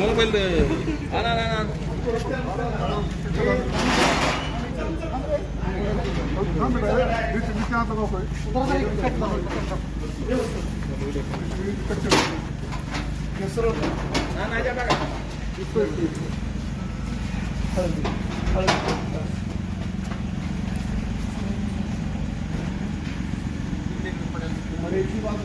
Mobile ಅಣ್ಣ ಹೆಸರು ಮರೇಜಿ Babu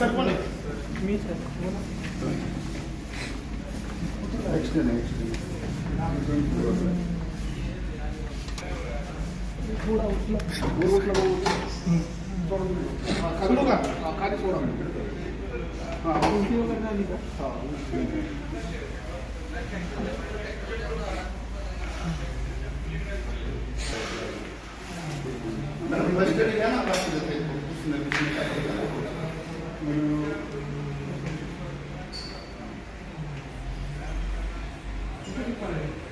sir कोण आहे मी सर Next to next. कर दूँगा खाली छोड़ा हाँ करना नहीं था मैडम बस करेगा ना बस उसने happening.